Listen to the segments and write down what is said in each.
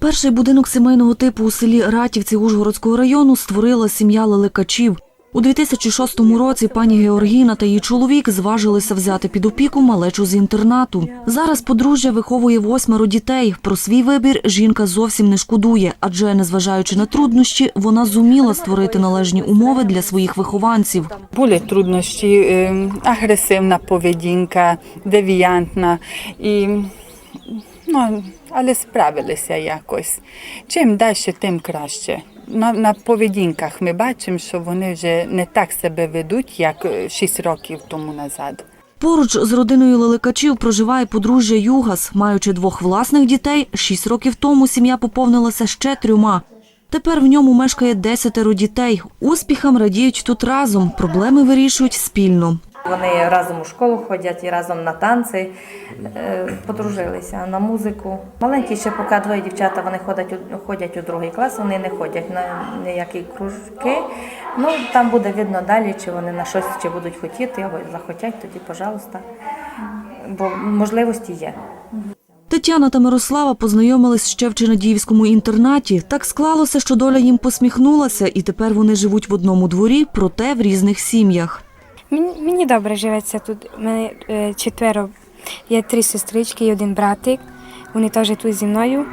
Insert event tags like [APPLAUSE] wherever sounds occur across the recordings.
Перший будинок сімейного типу у селі Ратівці Ужгородського району створила сім'я леликачів. У 2006 році пані Георгіна та її чоловік зважилися взяти під опіку малечу з інтернату. Зараз подружжя виховує восьмеро дітей. Про свій вибір жінка зовсім не шкодує, адже, незважаючи на труднощі, вона зуміла створити належні умови для своїх вихованців. Були труднощі, е, агресивна поведінка, девіантна. І, ну, але справилися якось. Чим далі, тим краще. На, на поведінках ми бачимо, що вони вже не так себе ведуть, як 6 років тому назад. Поруч з родиною леликачів проживає подружжя Югас. Маючи двох власних дітей, шість років тому сім'я поповнилася ще трьома. Тепер в ньому мешкає десятеро дітей. Успіхам радіють тут разом, проблеми вирішують спільно. Вони разом у школу ходять і разом на танці е, подружилися на музику. Маленькі ще поки двоє дівчата вони ходять ходять у другий клас, вони не ходять на ніякі кружки. Ну там буде видно далі, чи вони на щось чи будуть хотіти, або захотять, тоді, пожалуйста. Бо можливості є. Тетяна та Мирослава познайомились ще в Чинадіївському інтернаті. Так склалося, що доля їм посміхнулася, і тепер вони живуть в одному дворі, проте в різних сім'ях. Мені, мені добре живеться тут. У мене е, четверо. Є три сестрички і один братик. Вони теж тут зі мною.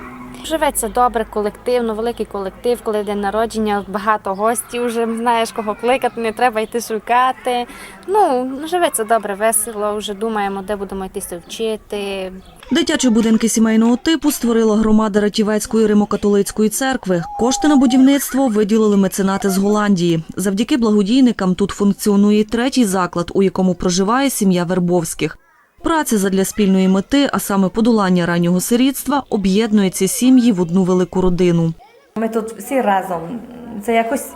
Живеться добре, колективно, великий колектив, коли день народження, багато гостів, вже знаєш, кого кликати, не треба йти шукати. Ну, живеться добре, весело, вже думаємо, де будемо йтися вчити. Дитячі будинки сімейного типу створила громада Ратівецької римокатолицької церкви. Кошти на будівництво виділили меценати з Голландії. Завдяки благодійникам тут функціонує третій заклад, у якому проживає сім'я Вербовських. Праця задля спільної мети, а саме подолання раннього сирітства, об'єднує ці сім'ї в одну велику родину. Ми тут всі разом. Це якось.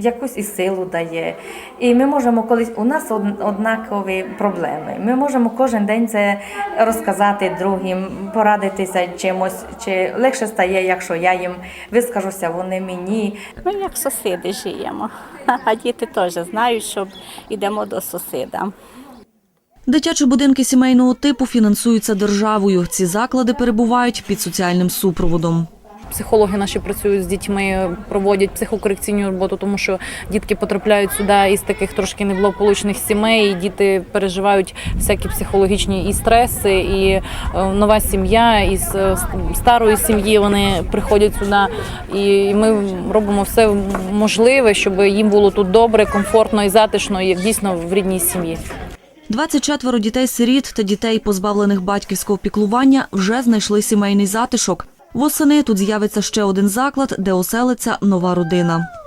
Якусь і силу дає. І ми можемо колись у нас однакові проблеми. Ми можемо кожен день це розказати другим, порадитися чимось. Чи легше стає, якщо я їм вискажуся, вони мені. Ми як сусіди живемо, [LAUGHS] а діти теж знають, що йдемо до сусіда. Дитячі будинки сімейного типу фінансуються державою. Ці заклади перебувають під соціальним супроводом. Психологи наші працюють з дітьми, проводять психокорекційну роботу, тому що дітки потрапляють сюди із таких трошки неблагополучних сімей. і Діти переживають всякі психологічні і стреси, і е, нова сім'я із е, старої сім'ї вони приходять сюди. І ми робимо все можливе, щоб їм було тут добре, комфортно і затишно, і дійсно в рідній сім'ї. 24 дітей-сиріт та дітей, позбавлених батьківського піклування, вже знайшли сімейний затишок. Восени тут з'явиться ще один заклад, де оселиться нова родина.